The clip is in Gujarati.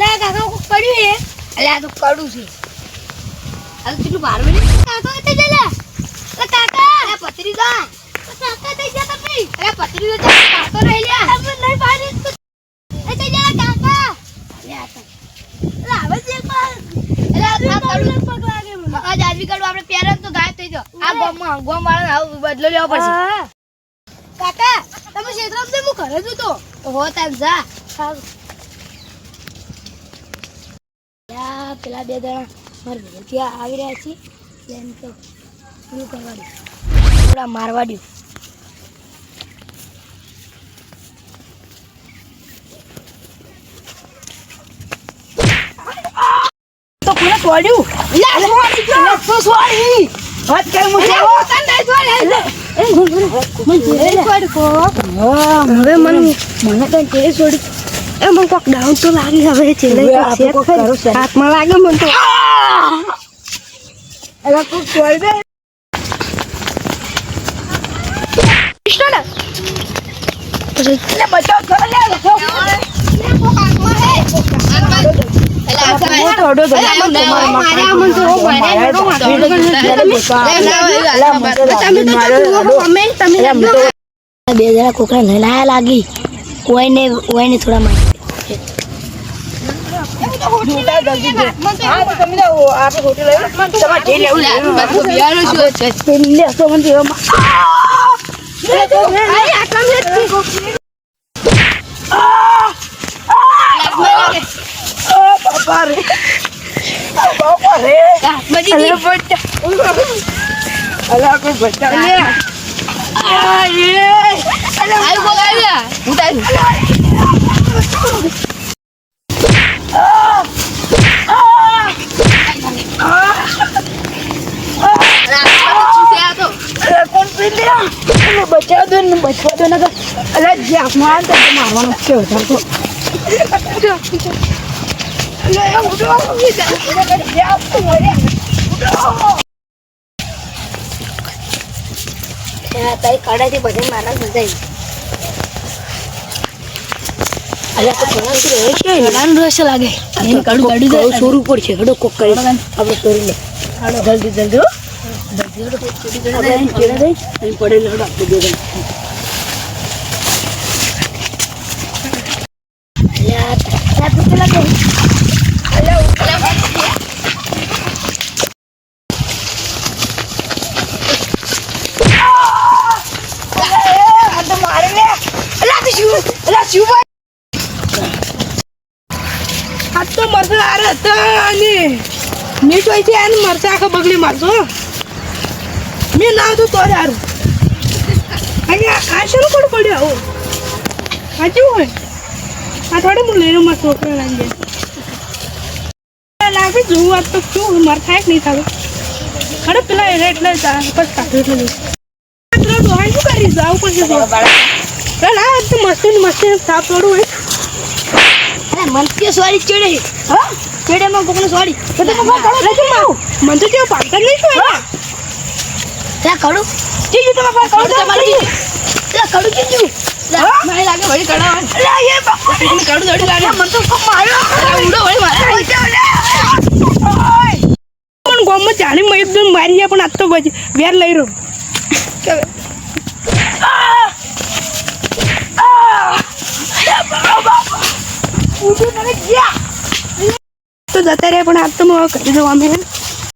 લે કાકા કોક પડ્યું હે અલે આ તો કડું છે. આ તો કેટલું ભાર બને કાકા કઈ લે. લે કાકા. અરે પતરી જા કાકા જા તમે પતરી તો જા રહી તમે નહીં પાડી એ કઈ જા કાકા. લે આ તો. લે આવે છે પણ અરે આ આ કડું. પગ લાગે મને. આ જાજવી કડું. આપણે પહેરે તો ગાયબ થઈ જાવ આ ગોમ વાળાને આવું બદલો લેવો પડશે. કાકા તમે ક્ષેત્રમાં હું ઘરે જ હતો. હો તાર જા. યા પેલા બે જણા મારા ઘરે ત્યાં આવી રહ્યા છે. એટલે એમ તો શું કરવા દઉં થોડા મારવા દઉં તો કોને છોડ્યું લે! તો છોડી વાત કર મને મને તેરે છોડી એ મને તો લાગી હવે લાગે મને તો તું છોડી દે લે બહુ થોડો તો અલા, મને ના, મારા માર્યા મને તો, તમે અલા, મને તો બે જણા કોકરા લાગી. કોઈને કોઈને થોડા હા. અલા, કોઈ બચ્ચા લે. એ. અલા, કોણ પી લે? એને મારવાનો છે વધારે તો. અલા, એ ઉડો. જે આપતું હોય ને. ઉડો. તારી કડાથી બધે મારા સમજાય અલ્યા તો ઘણા થી રહે છે ઘણાનું રહસ્ય લાગે એને કડું કાઢી દે સોરું પડશે હડો કોક કરી આપણે કરી લે જલ્દી જલ્દી હો આપણે ચેડા દઈ અહીં પડેલ હડો આપણે બે અલ્યા આ પેલા તો આ તો મારે અલા, શું? અલા, શું અને મીઠ હોય છે અને મરચાં આખા બગડી મારજો મેં ના હતું તો સારું અહીંયા આ પણ પડ્યો આવો આ હોય? આ થોડે હું લઈને મારા છોકરા લાગી જોવું આજ તો શું મારે થાય કે નહીં થાય ખરે પેલા એને એટલે બસ કાઢ્યું પેલા ડોહાએ શું કરી જાવું પડશે ના મસ્તી મસ્તી સાફ થોડું હોય. અરે મન કે સોરી ચડે હા? ચડે માં કોકને સોરી. તો તમે કોઈ કરો નથી મારું મને તો જેવું પાડતા નહીં શું હા. ત્યાં કડું ચીજુ તમે કોઈ કરો તમારી મારી ત્યાં કડું હા? મને લાગે વળી કડાવા અલા, એ બાપા. કડું દોડી લાગે. મને તો કોક માર્યો. ઉડો વળી મારે. પણ મેં એકદમ મારી જાય પણ આજ તો વેર લઈ રહ્યો આ! આ! એ બાપા, બાપા. ઊંધું મને ગયા. તો જતા રહ્યા પણ આપ તો કરી દો અમે